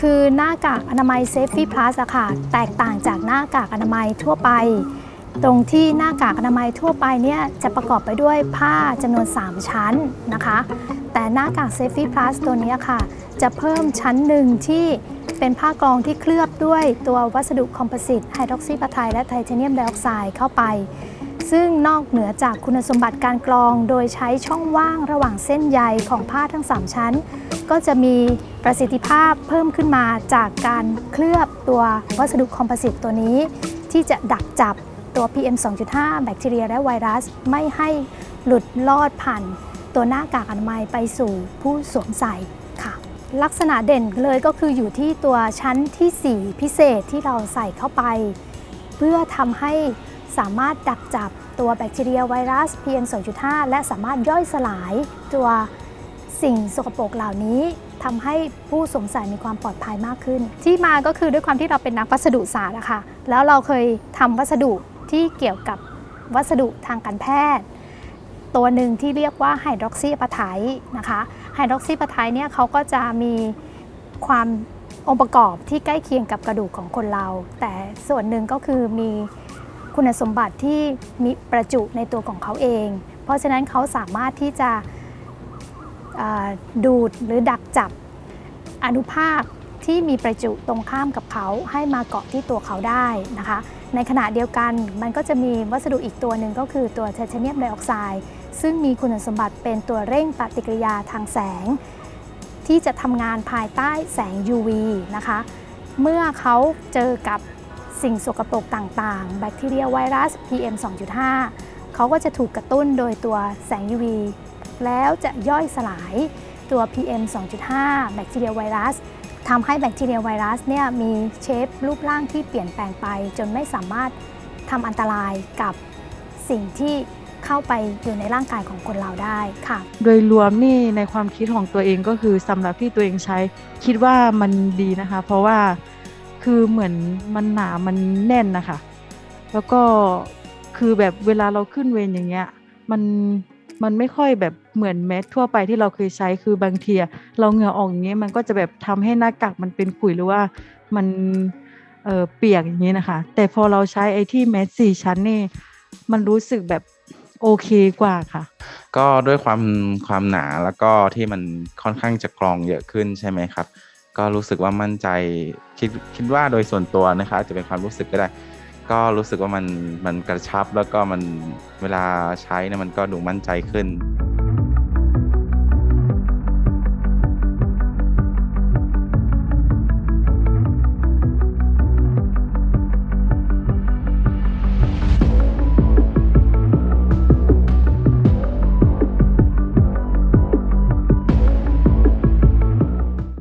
คือหน้ากากอนามัย Safety Plus อะค่ะ แตกต่างจากหน้ากากอนามัยทั่วไป ตรงที่หน้ากากอนามัยทั่วไปเนี่ยจะประกอบไปด้วยผ้าจำนวน 3 ชั้นนะคะ แต่หน้ากาก Safety Plus ตัวนี้ค่ะ จะเพิ่มชั้นหนึ่งที่เป็นผ้ากรองที่เคลือบด้วยตัววัสดุคอมโพสิตไฮดรอกซีปาไทและไทเทเนียมไดออกไซด์เข้าไป ซึ่งนอกเหนือจากคุณสมบัติการกรองโดยใช้ช่องว่างระหว่างเส้นใยของผ้าทั้ง 3 ชั้น ก็จะมีประสิทธิภาพเพิ่มขึ้นมาจากการเคลือบตัววัสดุคอมโพสิตตัวนี้ ที่จะดักจับตัว PM 2.5 แบคทีเรียและไวรัส ไม่ให้หลุดลอดผ่านตัวหน้ากากอนามัยไปสู่ผู้สวมใส่ค่ะ ลักษณะเด่นเลยก็คืออยู่ที่ตัวชั้นทีสี่4 พิเศษที่เราใส่เข้าไป เพื่อทำให้ สามารถดักจับตัวแบคทีเรียไวรัส PM 2.5 และสามารถย่อยสลายตัวสิ่งสกปรกเหล่านี้ทำให้ผู้สวมใส่มีความปลอดภัยมากขึ้น ที่มาก็คือด้วยความที่เราเป็นนักวัสดุศาสตร์อะค่ะแล้วเราเคยทำวัสดุที่เกี่ยวกับวัสดุทางการแพทย์ ตัวหนึ่งที่เรียกว่าไฮดรอกซีอะไทนะคะไฮดรอกซีอะไทเนี่ยเขาก็จะมีความองค์ประกอบที่ใกล้เคียงกับกระดูกของคนเรา แต่ส่วนหนึ่งก็คือมี คุณสมบัติที่มีประจุในตัวของเขาเอง เพราะฉะนั้นเขาสามารถที่จะดูดหรือดักจับอนุภาคที่มีประจุตรงข้ามกับเขาให้มาเกาะที่ตัวเขาได้นะคะ ในขณะเดียวกันมันก็จะมีวัสดุอีกตัวหนึ่งก็คือตัวไทเทเนียมไดออกไซด์ซึ่งมีคุณสมบัติเป็นตัวเร่งปฏิกิริยาทางแสง ที่จะทำงานภายใต้แสง UV นะคะ เมื่อเขาเจอกับ สิ่งสกปรกต่างๆ แบคทีเรียไวรัส PM 2.5 เขาก็จะถูกกระตุ้นโดยตัวแสง UV แล้วจะย่อยสลายตัว PM 2.5 แบคทีเรียไวรัสทำให้แบคทีเรียไวรัสเนี่ยมีเชฟรูปร่างที่เปลี่ยนแปลงไป จนไม่สามารถทำอันตรายกับสิ่งที่เข้าไปอยู่ในร่างกายของคนเราได้ค่ะ โดยรวมนี่ในความคิดของตัวเองก็คือสำหรับที่ตัวเองใช้คิดว่ามันดีนะคะ เพราะว่า คือเหมือนมันหนามันแน่นนะคะ แล้วก็คือแบบเวลาเราขึ้นเวรอย่างเงี้ย มันมันไม่ค่อยแบบเหมือนแมสทั่วไปที่เราเคยใช้คือบางทีเราเหงื่อออกอย่างเงี้ยมันก็จะแบบทำให้หน้ากากมันเป็นขุยหรือว่ามันเออเปียกอย่างนี้นะคะ แต่พอเราใช้ไอ้ที่แมสสี่ชั้นนี่มันรู้สึกแบบโอเคกว่าค่ะ ก็ด้วยความความหนาแล้วก็ที่มันค่อนข้างจะกรองเยอะขึ้นใช่ไหมครับ ก็รู้สึกว่ามั่นใจคิดคิดว่าโดยส่วนตัวนะคะอาจจะเป็นความรู้สึกก็ได้ ก็รู้สึกว่ามันมันกระชับแล้วก็มันเวลาใช้เนี่ยมันก็ดูมั่นใจขึ้น